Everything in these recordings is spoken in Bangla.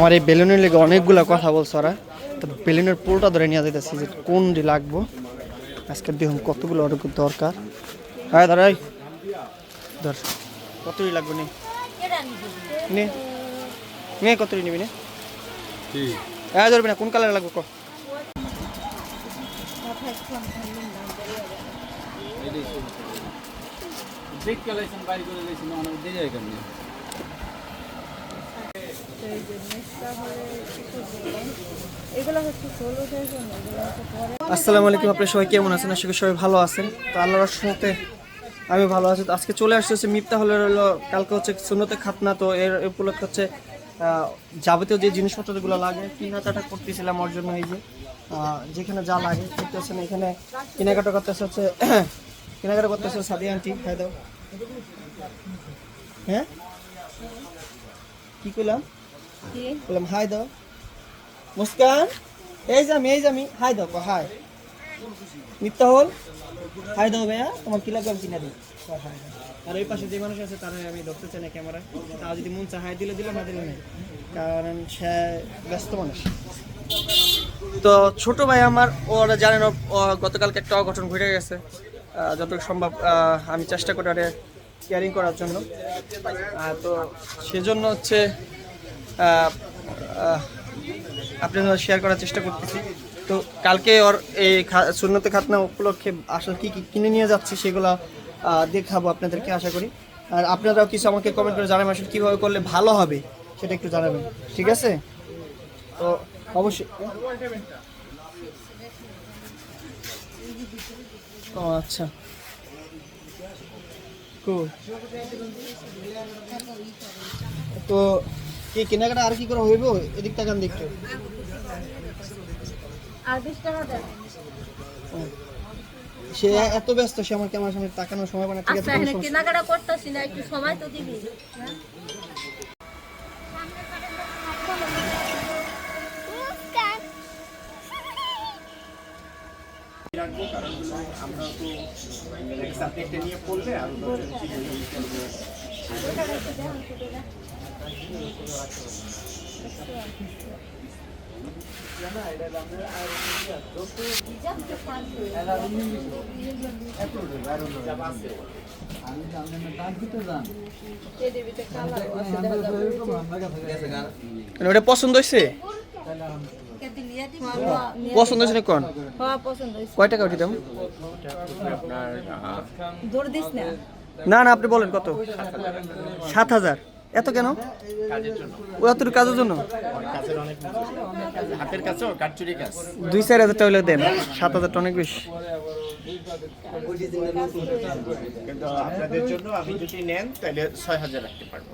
আমার এই বেলুনের লেগে অনেকগুলো কথা বলছে ওরা। তো বেলুনের পোলটা ধরে নিয়ে যেতেছি যে কোনটি লাগবো। আজকে দেখুন কতগুলো অর্ডার দরকার। হ্যাঁ দাঁড়াই ধর কতই লাগবে নে? নে। নে কতই নিবি নে? হ্যাঁ ধরবি না কোন কালার লাগবে ক? বিগ কালেকশন বাইর করে দিয়েছি না অনেক দেরি হয় কেমনি? আসসালামু আলাইকুম আপনি সবাই কেমন আছেন? আশা করি সবাই ভালো আছেন। তো আল্লাহর রহমতে আমি ভালো আছি। তো আজকে চলে আসছে হচ্ছে মিপ্তা হলো কালকে হচ্ছে সুন্নতে খাতনা। তো এর উপলক্ষে হচ্ছে যাবতীয় যে জিনিসপত্রগুলো লাগে, কেনাকাটা করতেছিলাম ওর জন্য এই যেখানে যা লাগে করতেছেন। এখানে কেনাকাটা করতেছে হচ্ছে, কেনাকাটা করতেছে সাদিয়া আন্টি হ্যাঁ? কি করলাম বললাম হাই দাও। মুস্কান এই যে আমি এই যে আমি হাই দাও কো হাই। মিথ্যা হল হাই দাও ভাইয়া তোমার কি লাগবে আমি কিনা দিই আর ওই পাশে যে মানুষ আছে তারা আমি ধরতে চাই না ক্যামেরায়। তাও যদি মন চায় হাই দিলে দিলে না দিলে নেই। কারণ সে ব্যস্ত মানুষ। তো ছোট ভাই আমার ওরা জানেন গতকালকে একটা অঘটন ঘটে গেছে। যতটুকু সম্ভব আমি চেষ্টা করি কেয়ারিং করার জন্য। তো সেজন্য হচ্ছে আপনাদের শেয়ার করার চেষ্টা করতেছি। তো কালকে ওর এই সুন্নতে খাতনা উপলক্ষে আসলে কি কি কিনে নিয়ে যাচ্ছি সেগুলো দেখাবো আপনাদেরকে আশা করি। আর আপনারাও কিছু আমাকে কমেন্ট করে জানাবেন আসলে কীভাবে করলে ভালো হবে সেটা একটু জানাবেন, ঠিক আছে? তো অবশ্যই। ও আচ্ছা। তো কি কেনাকাটা আর কি করে হইব? এদিক তাকান আর দেন। সে এত ব্যস্ত সে আমার ক্যামেরার সামনে তাকানোর সময় পায় না। ঠিক আছে আচ্ছা কেনাকাটা করতেছি না একটু সময় তো দিবি। হ্যাঁ? এই দেবিতে কালার আছে দেখা যাবে। ওটা পছন্দ হয়েছে? হ্যাঁ, পছন্দ হয়েছে না কোন? কয় টাকা উঠি দাম? না না আপনি বলেন কত? সাত হাজার। এত কেন? ও এত কাজের জন্য? হাতের কাছে কাঠচুরি কাজ। দুই চার হাজার টাকা দেন সাত হাজার অনেক বেশি। কিন্তু আপনাদের জন্য আমি যদি নেন তাহলে ছয় হাজার রাখতে পারব।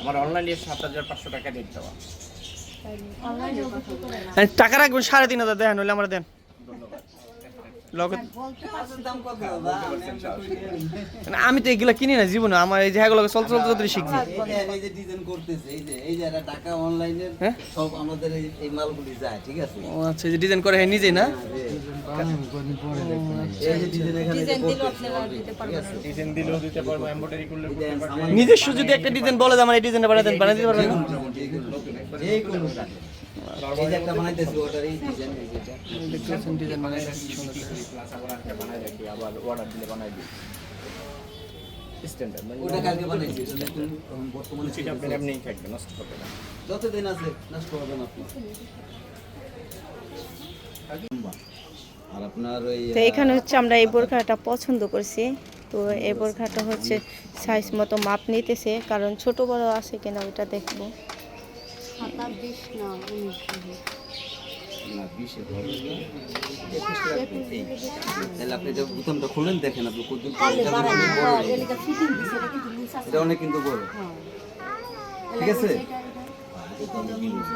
আমার অনলাইনে সাত হাজার পাঁচশো টাকা রেট দেওয়া। টাকা রাখবেন সাড়ে তিন হাজার দেন হলে আমরা দেন। লগত না, আমি তো এগুলা কিনি না জীবনে আমার এই জায়গাগুলো চলতে চলতে চলতে শিখছি। এই যে ডিজাইন করতেছে এই যে এই যে টাকা অনলাইনের হ্যাঁ? সব আমাদের এই এই মালগুলি যায় ঠিক আছে? ও আচ্ছা এই যে ডিজাইন করে হ্যাঁ নিজেই না? এই যে ডিজাইন এখানে যে ডিজাইন দিলেও করতেছে আপনারা দিতে পারবেন না। ডিজাইন দিলেও দিতে পারব এমব্রয়ডারি করলে করতে পারব। আমার নিজস্ব যদি একটা ডিজাইন বলে আমার এই ডিজাইনটা বানাই দিতে পারবেন। এই যে একটা বানাইতেছি ওটার ডিজাইন এই যেটা। দেখতেছেন ডিজাইন বানাই প্লাস আবার একটা বানাই রাখি আবার অর্ডার দিলে বানাই দিই। স্ট্যান্ডার্ড মানে ওটা কালকে বানাইছি এটা নতুন এখন বর্তমানে সেটা আপনি এমনিই থাকবে নষ্ট করবে না। যতদিন আছে নষ্ট করবেন আপনি আর আপনার ওই তো এখানে হচ্ছে আমরা এই বোরখাটা পছন্দ করছি। তো এই বোরখাটা হচ্ছে সাইজ মতো মাপ নিতেছে কারণ ছোট বড় আছে কিনা ওটা দেখব। না বিশে তাহলে আপনি এটা বোতামটা খুলেন দেখেন আপনি কতদূর এটা অনেক কিন্তু বড়। ঠিক আছে?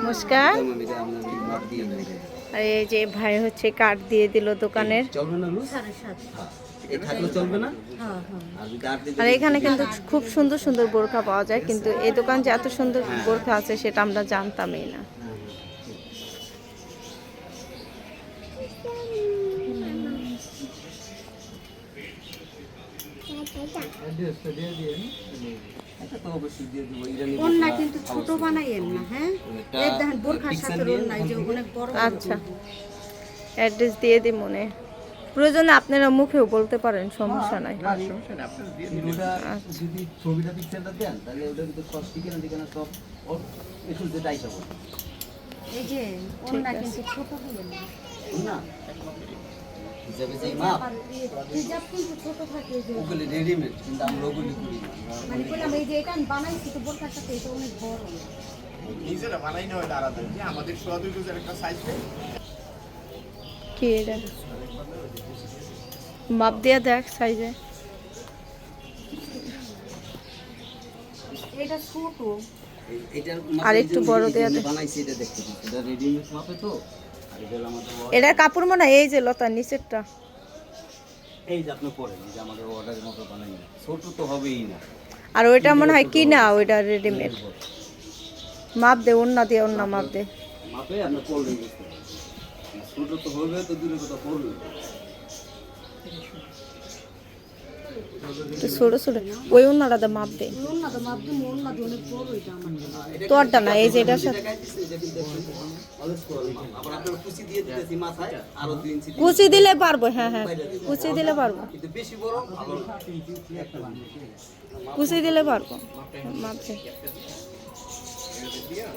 মুস্কান আমি এটা আপনার মাপ দিয়ে নেব। আর এই যে ভাই হচ্ছে কার্ড দিয়ে দিল দোকানের। চলবে না আর এখানে কিন্তু খুব সুন্দর সুন্দর বোরখা পাওয়া যায় কিন্তু এই দোকান যে এত সুন্দর বোরখা আছে সেটা আমরা জানতামই না। হ্যাঁ? আচ্ছা। অ্যাড্রেস দিয়ে দিই মনে। প্রয়োজনে আপনারা মুখেও বলতে পারেন সমস্যা নাই। ওটা যদি ছবিটা পিক্সেলটা দেন তাহলে ওটা কিন্তু সব ঠিকানা ঠিকানা সব ওর একটু যেটা আইসা বলে এই যে ওন্না কিন্তু ছোট দিবেন না না? হিসাবে যে মাপ। আর কিন্তু ছোট থাকে যে। ওগুলি রেডিমেড কিন্তু আমরা ওগুলি করি মানে বললাম এই যে এটা বানাইছি তো বোরখার সাথে এটা অনেক বড়। নিজেরা বানাই না আলাদা। যে আমাদের সোয়া দুই একটা সাইজ কি এটা? মাপ দিয়ে দেখ সাইজে এটা ছোট। আর একটু বড় দেয়া যেগুলো দে। বানাইছি এটা দেখতে এটা রেডিমেড মাপে তো এটা হলো আমাদের order। এটার কাপড় মনে হয় এই যে লতা নিচেরটা। এই যে আপনি পড়েন যে আমাদের অর্ডারের মতো বানাই না ছোট তো হবেই না। আর ওইটা মনে হয় কিনা ওইটা রেডিমেড মাপ দে অন্য দিয়ে অন্য মাপ দে। মাপে আপনি ছোট তো হবে তো দূরে কথা পড়বে তো ছোট ছোট ওই অন্যটা দে মাপ দে ওন্না তো মাপ দিম ওন্না তো অনেক বড় এটা আমার তোরটা না এই যে এটার সাথে দেখাইতেছি এটা কিন্তু একটু অলস করে মাপ। আবার আপনার কুচি দিয়ে দিতেছি মাথায় আরও দুই ইঞ্চি দিয়ে- কুচি দিলে পারব হ্যাঁ হ্যাঁ কুচি দিলে পারব কিন্তু বেশি বড় আবার কুচি দিলে পারব মাপ দে হ্যাঁ এবার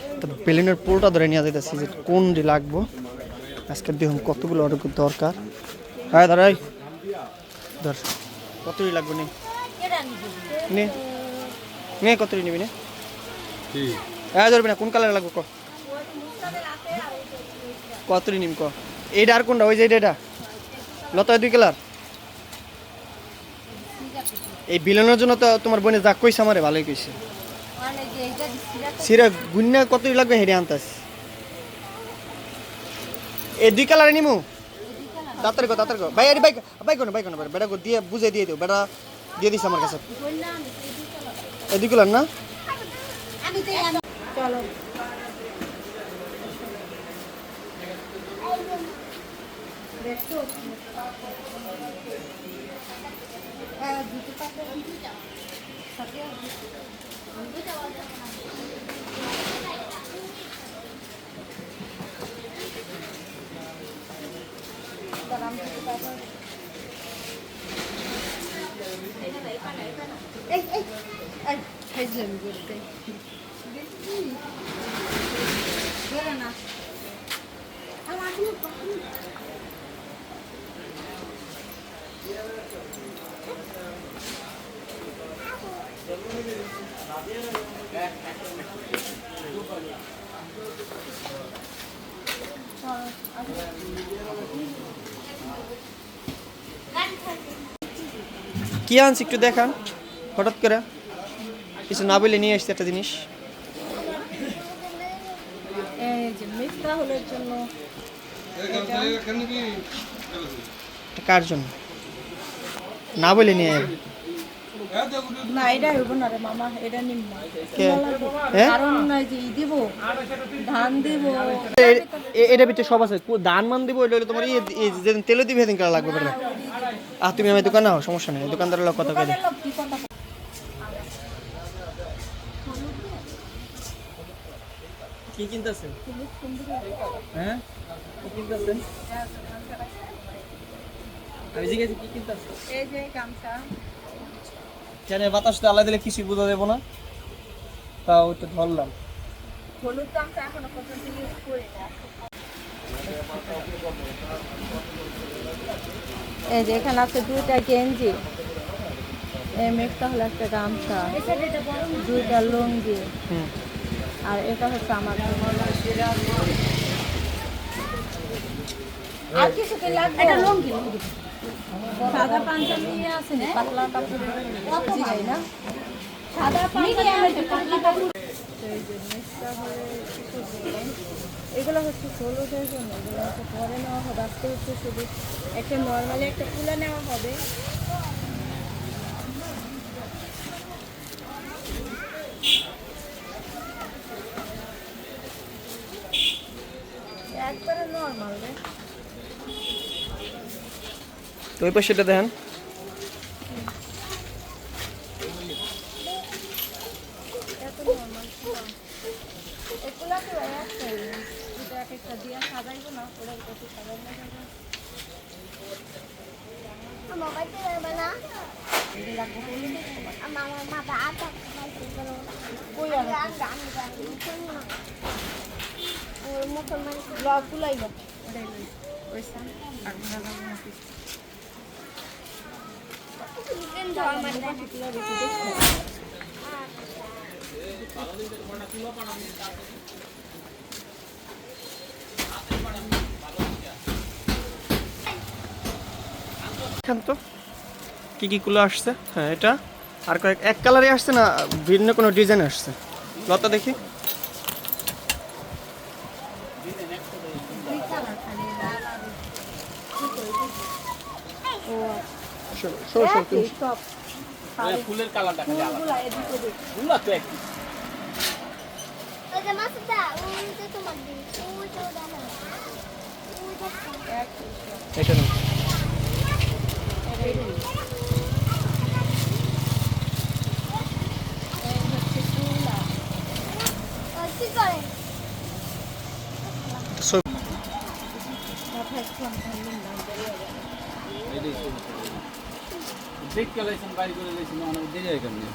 তো বেলুনের পুরোটা ধরে নিয়ে যেতেছি যে কোন যে লাগবো। আজকে দেখুন কতগুলো অর্ডার দরকার। হ্যাঁ দাঁড়াই ধর কতই লাগবে নে। নে। নে কতই নিবি নে। হ্যাঁ ধরবি না কোন কালার লাগবে ক। কতই নিম ক। এইটা আর কোনটা? ওই যে এটা লতা দুই কালার এই বিলনের জন্য তো তোমার বোনে যা কইছে আমারে ভালোই কইছে। মানে সিরা গুন্না কতই লাগবে হেরে আনতাস? এ দুই কালারে নিমু তাড়াতাড়ি কো তাড়াতাড়ি কো ভাই আরে বাইক বাইক কোন বাইক কোন বেটা কো দিয়ে বুঝে দিয়ে দিও বেটা দিয়ে দিছ আমার কাছে। এ দুই কালার না? আমি তো আমি- চলো। হ্যাঁ, দুটো পাতা সাথে এই এই এই খাইছিলাম বলতে বেরো না আমার কি আনছি একটু দেখান হঠাৎ করে। কিছু না বলে নিয়ে আসছে একটা জিনিস। কার জন্য? না বলে নিয়ে। না এটা হইব না রে মামা এটা নিম না হ্যাঁ? কারণ নাই যে দিব ধান দিব। এটা ভিতরে সব আছে। দান মান দিব এটা তোমার এই এই যেদিন তেলে দিবে সেদিন করা লাগবে বেটা আহ তুমি আমার দোকানে হও সমস্যা নেই দোকানদারের লোক কথা কই কি কিনতেছেন? হ্যাঁ? কি কিনতেছেন? আমি জিজ্ঞেস কি কিনতেছেন? এই যে গামছা। কেন বাতাস তো আলাদা দিলে কিছুই বোঝা দেবো না? তাও একটু ধরলাম। হলুদ গামছা এখনও পর্যন্ত ইউজ করি না। এই যে এখানে আছে দুইটা গেঞ্জি। এই মেঘটা হলো একটা গামছা। দুইটা লুঙ্গি। আর এটা হচ্ছে আমার। আর কিছু কি লাগবে। এটা লুঙ্গি লুঙ্গি। সাদা পাঞ্জাবি আছে না? পাতলা কাপড়ের জিগাই না? সাদা পাঞ্জাবি পাতলা কাপড়। এগুলো হচ্ছে সলিউশনের জন্য এগুলো হচ্ছে পরে নেওয়া হবে। আজকে হচ্ছে শুধু একটা নর্মালি একটা কুলা নেওয়া হবে। তো ওই পাশেটা দেখেন এত নর্মাল এগুলো তো একটাই এটা এক একটা দিয়া সাজাইবো না ওরা কত সাজাইবো না ব্লগ গুলাইব ওটাই লই ওইসা আর ভালো না দেখেন তো। কি কি কুলো আসছে? হ্যাঁ এটা। আর কয়েক এক কালারে আসছে না ভিন্ন কোনো ডিজাইন আসছে। লতা দেখি। ফুলের কালারটা ফুলগুলা দেখ ফুল আছে একই ওই যে মাছটা ওই যে তোমার দিন ওই যে ওটা না ওই যে এটা নাও। ওই কি করে সব- দেখ কালাইছেন বাইর করে দিয়েছিল অনেক দেরি হয় কেমনি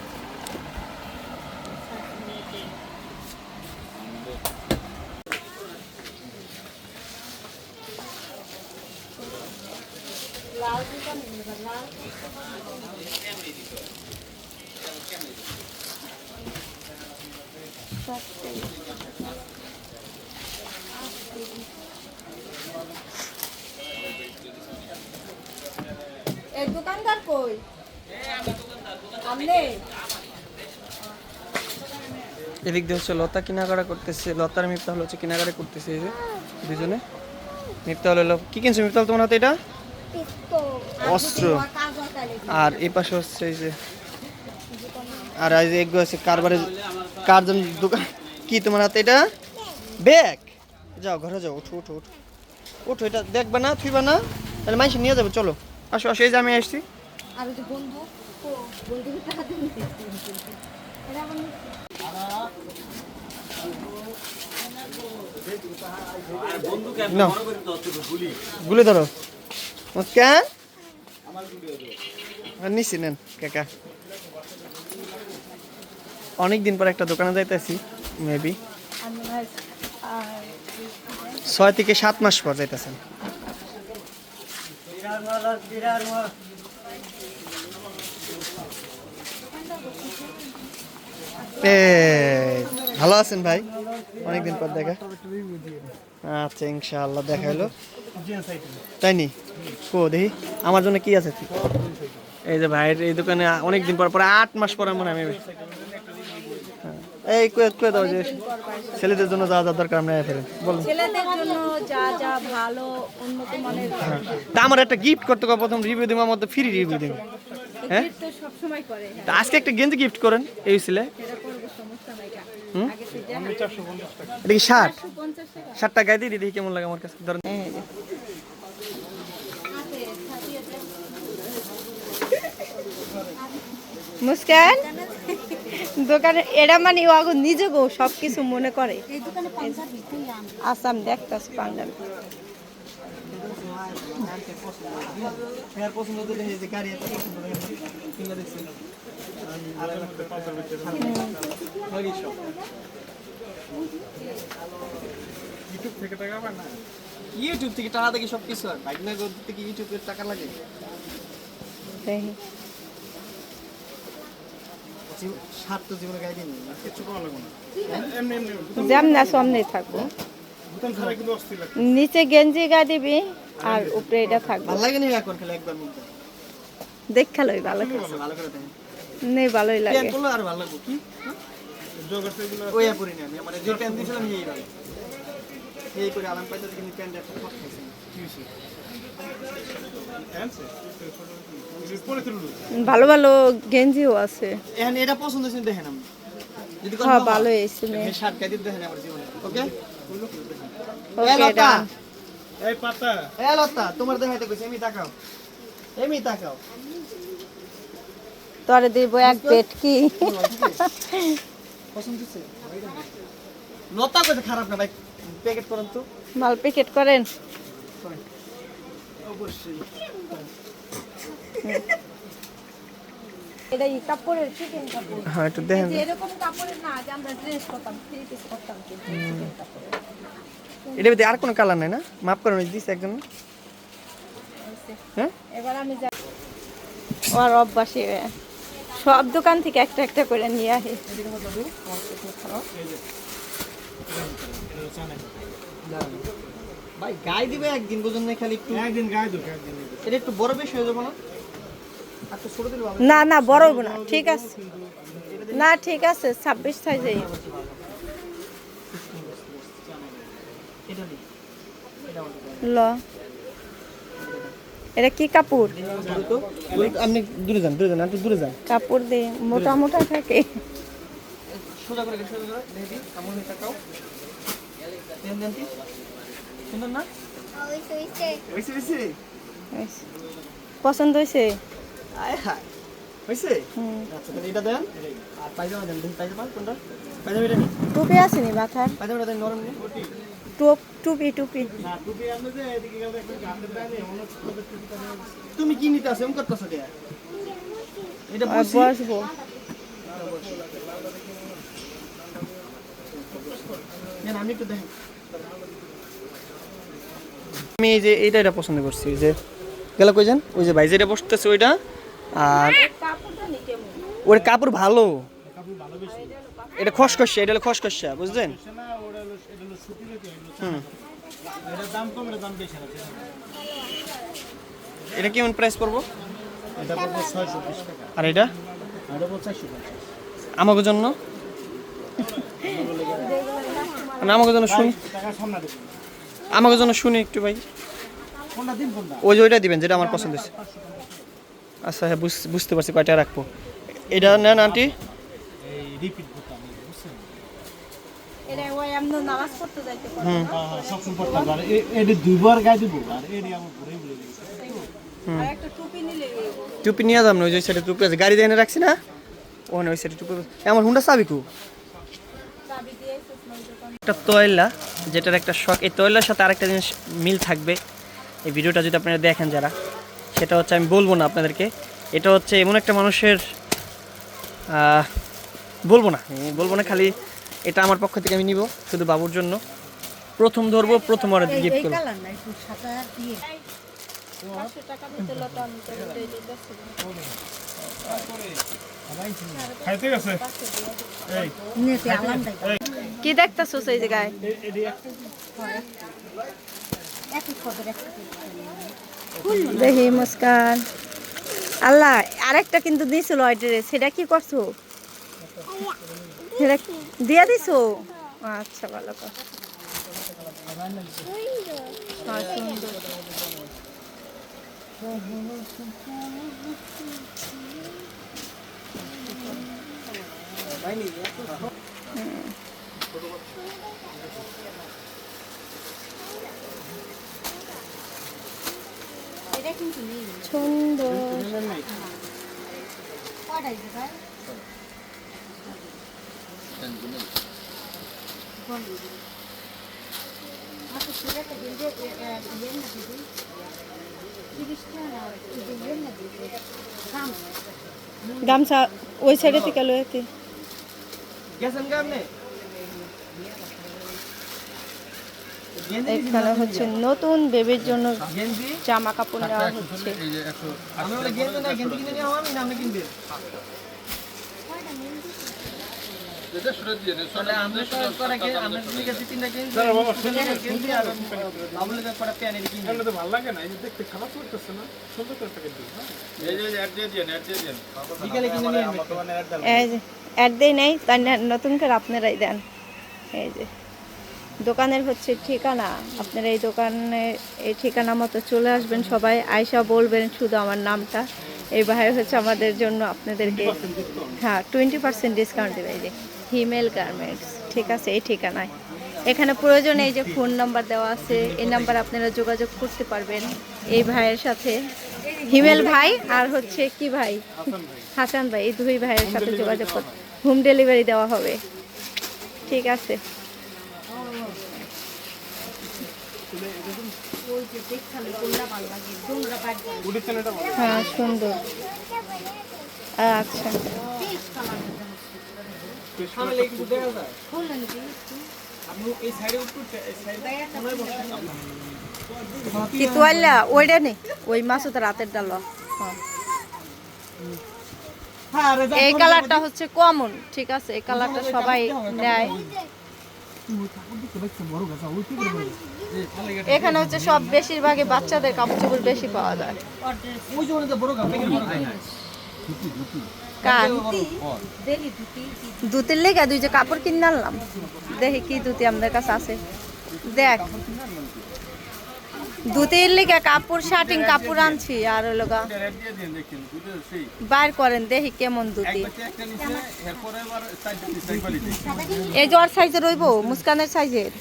দোকানদার কই? এদিক দিয়ে হচ্ছে লতা কেনাকাটা করতেছে, লতার মিফতা হলো হচ্ছে কেনাকাটা করতেছে এই যে দুজনে। কি কিনছো মিফতাল তোমার হাতে এটা? অস্ত্র। আর এই পাশে হচ্ছে এই যে আর এই যে এগুলো আছে কারবারের কারজন দোকান? কি তোমার হাতে এটা? ব্যাগ। যাও ঘরে যাও উঠো উঠো উঠো। উঠো এটা দেখবে না থুইবা না? তাহলে মাইসে নিয়ে যাবে চলো। আসো আসো এই যে আমি আসছি। আর যে বন্ধু গুলি ধরো। কেন নিছি নেন, কাকা। অনেক দিন পর একটা দোকানে যাইতেছি মেবি ছয় থেকে সাত মাস পর যাইতেছেন। ভালো আছেন ভাই? অনেকদিন পর দেখা। আচ্ছা ইনশাআল্লাহ দেখা হলো। তাই নি? কো দেখি। আমার জন্য কি আছে? এই যে ভাইয়ের এই দোকানে অনেকদিন পর পরে আট মাস পরে মনে আমি হ্যাঁ। এই কয়ে কয়ে দাও যে ছেলেদের জন্য যা যা দরকার আমরা ফেলেন বলুন ছেলেদের জন্য যা যা ভালো উন্নত মানের তা আমার একটা গিফট করতে হবে প্রথম রিভিউ আমার তো ফ্রি রিভিউ হ্যাঁ? করে হ্যাঁ। তা আজকে একটা গেঞ্জি গিফট করেন এই ছিলে সেটা করব সমস্যা নাই গা। হুম? আগে থেকে এটা কি শার্ট? পঞ্চাশ টাকা শার্টটা গায়ে দিয়ে দিই কেমন লাগে আমার কাছে? ধরেন। মুস্কান দোকানে এরা মানে ও আগে নিজে গো সব কিছু মনে করে। আসাম দেখতাস পাঞ্জাবি হ্যাঁ পছন্দ ইউটিউব থেকে টাকা দেখি সব কিছু হয়। বাইক না থেকে ইউটিউবের টাকা লাগে? দেখি। সার তো জীবনে গায়ে দিন কিছু করা লাগবে না। যেমন না সামনে থাকব। নিচে গেঞ্জি গা দিবি আর উপরে এটা থাকব। ভালো লাগে না এখন খেলে একবার মুখ? দাও। দেখা লই ভালো করে ভালো করে নেই ভালোই লাগে। আর ভালো লাগবে কি? পরি না আমি মানে যে প্যান্ট দিয়েছিলাম এই ভালো। এই করে আরাম পাইতে কিন্তু প্যান্ট একটা ফট খাইছে। ভালো ভালো গেঞ্জিও আছে। এখানে এটা পছন্দ হয়েছে দেখেন আমি। যদি হ্যাঁ ভালো। এই শার্ট কাটি দেখেন আমার জীবনে। ওকে ওকে ডান এই পাতা। এই লতা তোমার দেখাইতে কইছি এমি তাকাও। এমি তাকাও। তোরে দিব এক প্লেট কি? লতা কইছে খারাপ না ভাই প্যাকেট করেন তো। মাল প্যাকেট করেন। অবশ্যই এটা এই কাপড়ের চিকেন কাপড়? হ্যাঁ একটু দেখেন। এরকম কাপড়ের না যে আমরা ড্রেস করতাম থ্রি পিস করতাম কিন্তু কাপড়ের। এটা ভিতরে আর কোনো কালার নাই না? মাপ করে দিস একজন। হ্যাঁ? এবার আমি যাই আমার অভ্যাসে সব দোকান থেকে একটা একটা করে নিয়ে আসি। ভাই গায়ে দিবে একদিন বুঝুন না খালি একটু? একদিন গায়ে দেবো এটা একটু বড় বেশি হয়ে যাব না? আর ছোট দিলে ভালো না। না বড় হইবো না ঠিক আছে। না ঠিক আছে ছাব্বিশ সাইজে। ল। এটা কি কাপড়? আপনি দূরে যান দূরে যান একটু দূরে যান। কাপড় দিয়ে মোটা মোটা থাকে। সোজা করে সোজা করে দেখে দিই তাকাও। দেন দেন সুন্দর না? ওই সুইচে হয়েছে হয়েছে পছন্দ আয় হায়। হয়েছে আচ্ছা তাহলে এটা দেন। আর পায়জামা দেন পায়জামা কোনটা? পায়জামা এটা নি টুপি মাথার? পায়জামাটা দেন নরম নি টুপ টুপি টুপি। তুমি কি নিতে আসো? করতেছো কে? এটা বসবো। আমি একটু দেখেন আমি এই যে এইটা এটা পছন্দ করছি যে গেল কই যান? ওই যে ভাই যেটা বসতেছে ওইটা আর ওর কাপড় ভালো। এটা খসখসে এটা হলো খসখসা বুঝলেন? এটা কেমন প্রাইস পড়ব? আর এটা? আমাকে জন্য? আমাকে জন্য শুনি। আমাকে জন্য শুনি একটু ভাই। ওই যে ওইটা দিবেন যেটা আমার পছন্দ হয়েছে। আচ্ছা হ্যাঁ বুঝ- বুঝতে পারছি কয়টা রাখব। এটা নেন আন্টি। এটা নামাজ পড়তে যাইতে পারি। হুম। আর একটা টুপি নিলে টুপি নিয়ে যাম না ওই যে সাইডে টুপি আছে। গাড়ি এনে রাখছি না? ওখানে ওই সাইডে টুপি আছে। এ, আমার হুন্ডা চাবি কু একটা তয়লা যেটার একটা শখ। এই তয়লার সাথে আরেকটা জিনিস মিল থাকবে। এই ভিডিওটা যদি আপনারা দেখেন যারা সেটা হচ্ছে আমি বলব না আপনাদেরকে। এটা হচ্ছে এমন একটা মানুষের বলব না আমি বলব না খালি এটা আমার পক্ষ থেকে আমি নিব শুধু বাবুর জন্য। প্রথম ধরবো প্রথম আর গিফট করব দিয়ে। কি দেখতেছো সেই জায়গায়? দেখি মুস্কান। আল্লাহ আরেকটা কিন্তু ড্রেস সেটা কি করছ? সেটা দিয়া দিছো? আচ্ছা ভালো কথা। হ্যাঁ, সুন্দর। গামছা ওই সাইডে থেকে লয়েতে এখানে হচ্ছে নতুন বেবির জন্য জামা কাপড় নেওয়া হচ্ছে। না নতুন করে আপনারাই দেন এই যে দোকানের হচ্ছে ঠিকানা আপনারা এই দোকানে এই ঠিকানা মতো চলে আসবেন সবাই আয়সা বলবেন শুধু আমার নামটা এই ভাই হচ্ছে আমাদের জন্য আপনাদেরকে হ্যাঁ টোয়েন্টি পার্সেন্ট ডিসকাউন্ট দেবে এই হিমেল গার্মেন্টস। ঠিক আছে, এই ঠিকানায়। এখানে প্রয়োজনে এই যে ফোন নাম্বার দেওয়া আছে, এই নাম্বার আপনারা যোগাযোগ করতে পারবেন এই ভাইয়ের সাথে। হিমেল ভাই আর হচ্ছে কি ভাই? হাসান ভাই, এই দুই ভাইয়ের সাথে যোগাযোগ করতে হোম ডেলিভারি দেওয়া হবে। ঠিক আছে। হ্যাঁ সুন্দর। আচ্ছা। ওইটা নেই ওই মাসুদ রাতের ডাল। হ্যাঁ হ্যাঁ আরে এই কালারটা হচ্ছে কমন ঠিক আছে? এই কালারটা সবাই নেয়। এখানে হচ্ছে সব বেশিরভাগই বাচ্চাদের কাপড় চোপড় বেশি পাওয়া যায়। কার দুতির লেগে দুই যে কাপড় কিনে আনলাম। দেখি কি দুতি আমাদের কাছে আছে। দেখ। দুতির লেগে কাপড় শার্টিং কাপড় আনছি আর ওই লগা বাইর করেন দেখি কেমন দুতি এই জ্বর সাইজের রইব মুস্কানের সাইজের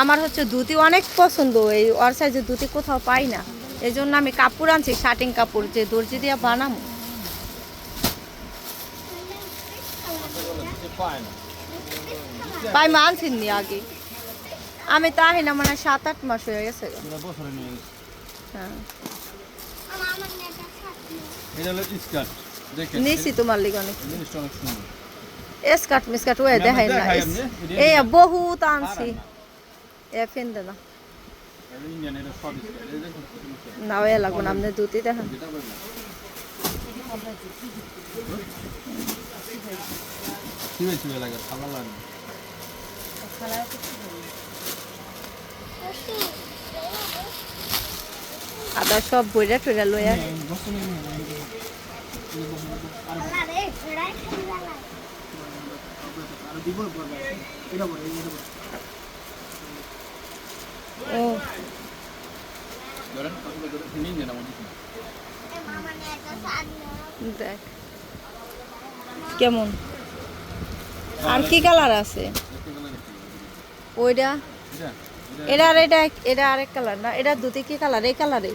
আমার হচ্ছে ধুতি অনেক পছন্দ এই ওর সাইজের ধুতি কোথাও পাই না। এই জন্য আমি কাপড় আনছি শার্টিং কাপড় যে দর্জি দিয়ে বানাবো পাই মা আনছেন নি আগে। আমি তো আহি না মানে সাত আট মাস হয়ে গেছে হ্যাঁ। নিছি তোমার লিগে অনেক। ওয়ে দেখাই না। এই বহুত আনছি। এ ফেন না। এটা ইন্ডিয়ান এটা সব স্কার্ট এই দেখুন কত সুন্দর। না এ লাগবো আপনি দুটি দেখেন আদা সব বইরা টইরা লইয়া আরে দিব এটা ও। করে দেখ। কেমন? আর কি কালার আছে? ওইটা? এটা? আর এটা এটা আরেক কালার না? এটা দুটি কি কালার? এই কালারে।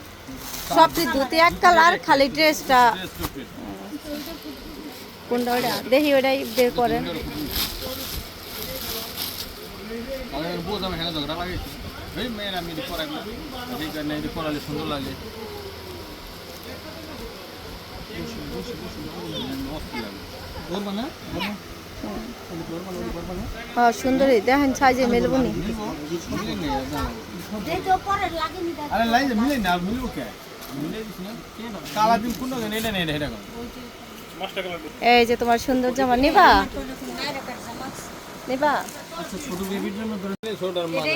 সবটি দুটি এক কালার খালি ড্রেসটা। কোনটা ওইটা? দেখি ওইটাই বের করেন। এই মেয়ের আমি এটি এই কারণে এটি সুন্দর লাগে অস্থির লাগে বড় সুন্দরী দেখেন সাইজে মেলবো নি। আরে লাইন মিলে মিলবো কে? কালা দিন কোন নেই এটা এই যে তোমার সুন্দর জামা নিবা? নিবা? আচ্ছা ছোট বেবির জন্য ছোটার মাঝে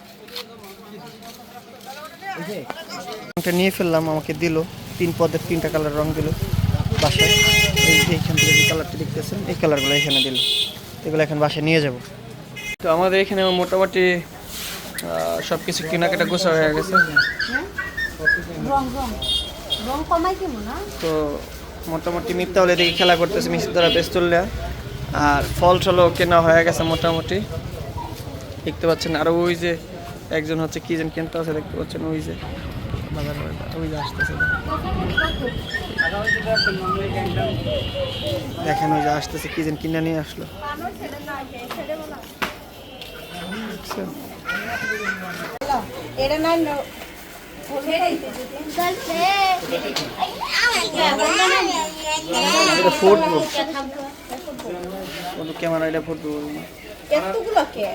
রংটা নিয়ে ফেললাম আমাকে দিল। তিন পদের তিনটা কালার রং দিল। বাসায় এই যে এখান থেকে যে কালারটা দেখতেছেন এই কালারগুলো এখানে দিল। এগুলো এখন বাসায় নিয়ে যাব। তো আমাদের এখানে মোটামুটি সব কিছু কেনাকাটা গোছা হয়ে গেছে। রং কমাই দিব না? তো মোটামুটি মিথ্যাহলে দিকে খেলা করতেছে মিস্ত্রি দ্বারা পেস্তুল্লা আর ফল টলও কেনা হয়ে গেছে মোটামুটি। দেখতে পাচ্ছেন আর ওই যে একজন হচ্ছে কি যেন কিনতে আছে দেখতে পাচ্ছেন ওই যে। বাজার ওই যে আসতেছে। দেখেন ওই যে আসতেছে কি যেন কিনে নিয়ে আসলো। দেখছেন? এটা না এটা ফুটবো ক্যামেরা এটা ফুটবো এতগুলো কে?